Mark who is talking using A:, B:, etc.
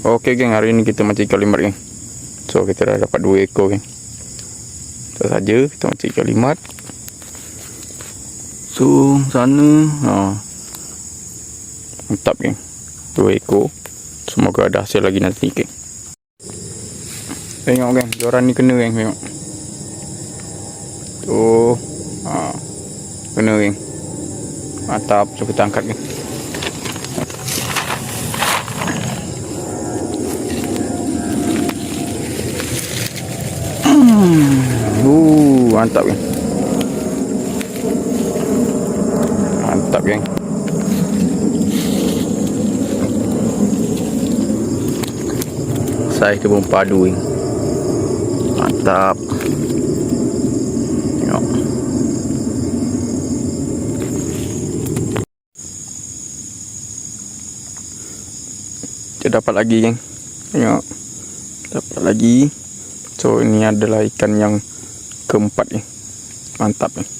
A: Okey geng, hari ni kita mancing ikan limat geng. So kita dah dapat dua ekor geng. Itu saja kita mancing ikan limat. So sana ha. Mantap geng. Dua ekor. Semoga ada hasil lagi nanti geng. Tengok geng, joran ni kena geng tengok. Tu ha. Kena geng. Mantap, so kita angkat geng. Uh, mantap geng. Mantap geng. Saya kebun padu geng. Mantap. Tengok. Kita dapat lagi geng. Tengok. Dapat lagi. So ini adalah ikan yang keempat ni. Mantap ni.